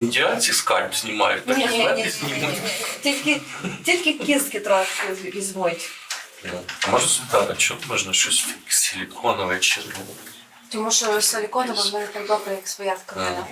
Індіанці скальп знімають, так і Ні-ні-ні. ні. Тільки, тільки кістки трошки візьмуть. А можу спитати, чому можна щось силіконове чи ну, Тому що силіконове в мене так добре, як своя тканина.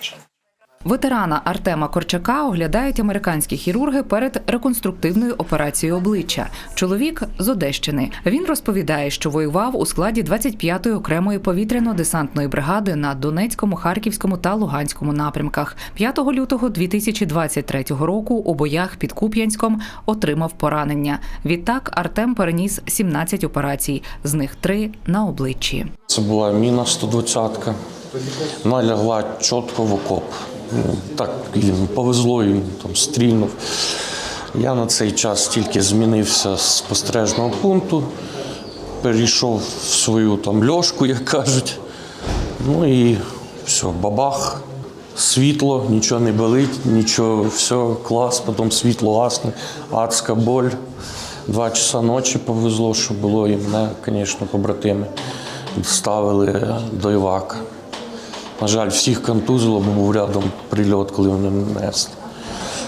Ветерана Артема Корчака оглядають американські хірурги перед реконструктивною операцією обличчя. Чоловік з Одещини. Він розповідає, що воював у складі 25-ї окремої повітряно-десантної бригади на Донецькому, Харківському та Луганському напрямках. 5 лютого 2023 року у боях під Куп'янськом отримав поранення. Відтак Артем переніс 17 операцій, з них 3 на обличчі. Це була міна 120-ка. Вона лягла чітко в окоп. Так повезло, і там стрільнув. Я на цей час тільки змінився з спостережного пункту, перейшов в свою там льошку, як кажуть. Ну і все, бабах, світло, нічого не болить, нічого, все, клас, потім світло гасне, адська боль. Два часа ночі повезло, що було, і мене, звісно, побратими ставили до Івака. На жаль, всіх контузило, бо був рядом прильот, коли вони мене несли.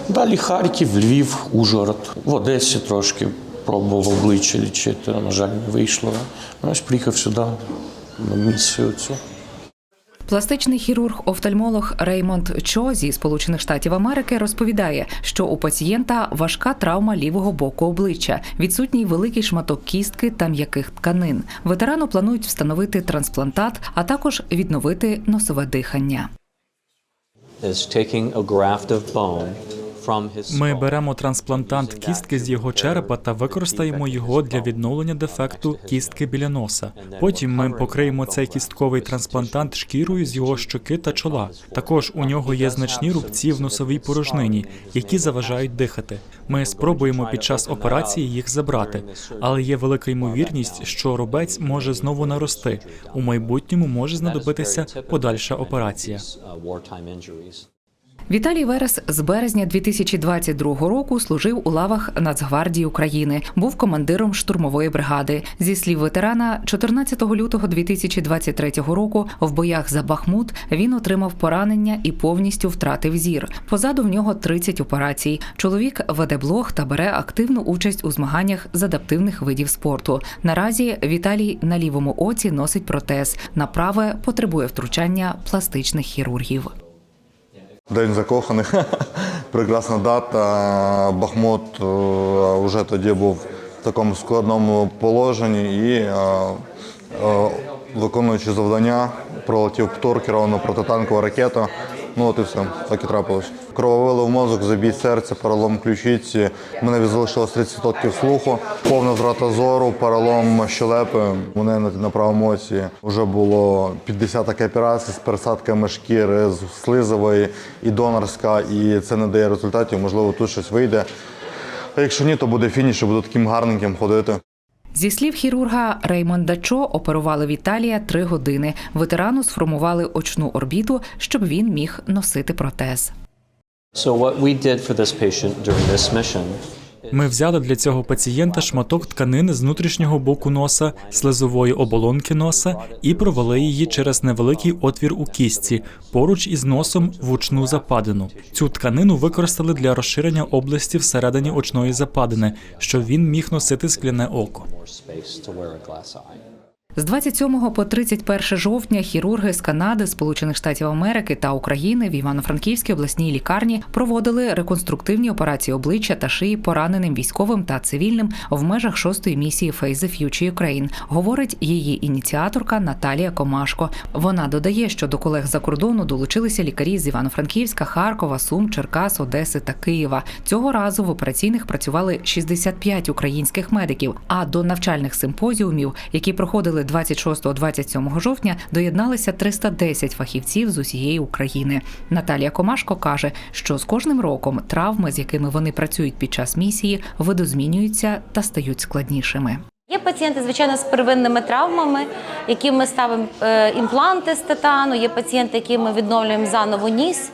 Далі Харків, Львів, Ужгород. В Одесі трошки пробував обличчя лічити, на жаль, не вийшло. Ну, ось приїхав сюди на місію цю. Пластичний хірург-офтальмолог Реймонд Чо зі Сполучених Штатів Америки розповідає, що у пацієнта важка травма лівого боку обличчя, відсутній великий шматок кістки та м'яких тканин. Ветерану планують встановити трансплантат, а також відновити носове дихання. Ми беремо трансплантант кістки з його черепа та використаємо його для відновлення дефекту кістки біля носа. Потім ми покриємо цей кістковий трансплантант шкірою з його щоки та чола. Також у нього є значні рубці в носовій порожнині, які заважають дихати. Ми спробуємо під час операції їх забрати, але є велика ймовірність, що рубець може знову нарости. У майбутньому може знадобитися подальша операція. Віталій Верес з березня 2022 року служив у лавах Нацгвардії України. Був командиром штурмової бригади. Зі слів ветерана, 14 лютого 2023 року в боях за Бахмут він отримав поранення і повністю втратив зір. Позаду в нього 30 операцій. Чоловік веде блог та бере активну участь у змаганнях з адаптивних видів спорту. Наразі Віталій на лівому оці носить протез. На праве потребує втручання пластичних хірургів. День закоханих. Прекрасна дата. Бахмут е, вже тоді був в такому складному положенні і, е, е, виконуючи завдання, пролетів птур, керовану протитанкову ракету. Ну от і все, так і трапилось. Крововилив мозок, забій серця, перелом ключиці. У мене залишилось 30% слуху, повна втрата зору, перелом щелепи. У мене на правому оці вже було 50 таке операцій з пересадками шкіри, з слизової і донорська, і це не дає результатів. Можливо, тут щось вийде. А якщо ні, то буде фініш, і буду таким гарненьким ходити. Зі слів хірурга Реймонда Чо, оперували Віталія три години. Ветерану сформували очну орбіту, щоб він міг носити протез. So what we did for this patient during this mission Ми взяли для цього пацієнта шматок тканини з внутрішнього боку носа, слизової оболонки носа і провели її через невеликий отвір у кістці поруч із носом в очну западину. Цю тканину використали для розширення області всередині очної западини, щоб він міг носити скляне око. З 27 по 31 жовтня хірурги з Канади, Сполучених Штатів Америки та України в Івано-Франківській обласній лікарні проводили реконструктивні операції обличчя та шиї пораненим військовим та цивільним в межах шостої місії Face the Future Ukraine, говорить її ініціаторка Наталія Комашко. Вона додає, що до колег за кордону долучилися лікарі з Івано-Франківська, Харкова, Сум, Черкас, Одеси та Києва. Цього разу в операційних працювали 65 українських медиків. А до навчальних симпозіумів, які проходили 26-27 жовтня, доєдналися 310 фахівців з усієї України. Наталія Комашко каже, що з кожним роком травми, з якими вони працюють під час місії, видозмінюються та стають складнішими. Є пацієнти, звичайно, з первинними травмами, яким ми ставимо е, імпланти з титану, є пацієнти, яким ми відновлюємо заново ніс.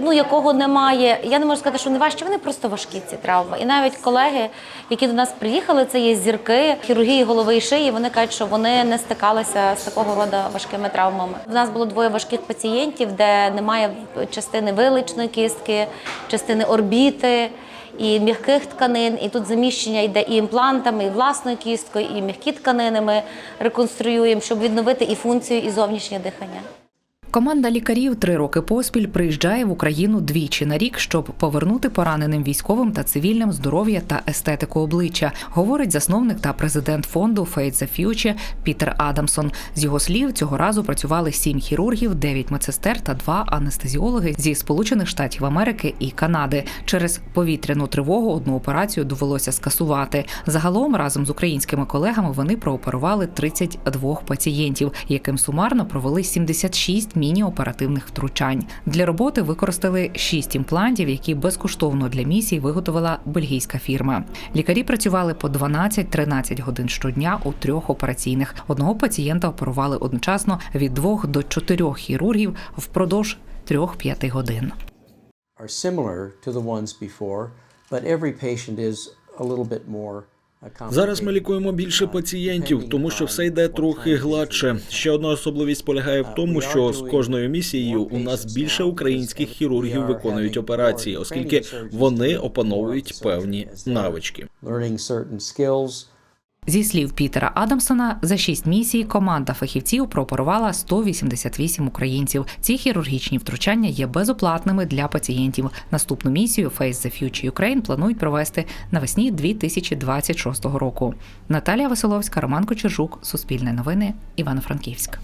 ну, якого немає. Я не можу сказати, що вони важчі, вони просто важкі ці травми. І навіть колеги, які до нас приїхали, це є зірки хірургії голови і шиї. Вони кажуть, що вони не стикалися з такого роду важкими травмами. У нас було двоє важких пацієнтів, де немає частини виличної кістки, частини орбіти. І м'яких тканин, і тут заміщення йде і імплантами, і власною кісткою, і м'які тканини ми реконструюємо, щоб відновити і функцію, і зовнішнє дихання. Команда лікарів три роки поспіль приїжджає в Україну двічі на рік, щоб повернути пораненим військовим та цивільним здоров'я та естетику обличчя, говорить засновник та президент фонду Faith the Future Пітер Адамсон. З його слів, цього разу працювали сім хірургів, дев'ять медсестер та два анестезіологи зі Сполучених Штатів Америки і Канади. Через повітряну тривогу одну операцію довелося скасувати. Загалом разом з українськими колегами вони прооперували 32 пацієнтів, яким сумарно провели 76 міні-оперативних втручань. Для роботи використали 6 імплантів, які безкоштовно для місії виготовила бельгійська фірма. Лікарі працювали по 12-13 годин щодня у трьох операційних. Одного пацієнта оперували одночасно від двох до чотирьох хірургів впродовж 3-5 годин. are similar to the ones before, but every patient is a little bit more. Зараз ми лікуємо більше пацієнтів, тому що все йде трохи гладше. Ще одна особливість полягає в тому, що з кожною місією у нас більше українських хірургів виконують операції, оскільки вони опановують певні навички. Зі слів Пітера Адамсона, за шість місій команда фахівців прооперувала 188 українців. Ці хірургічні втручання є безоплатними для пацієнтів. Наступну місію Face the Future Ukraine планують провести навесні 2026 року. Наталія Василовська, Роман Кочержук, Суспільне новини, Івано-Франківськ.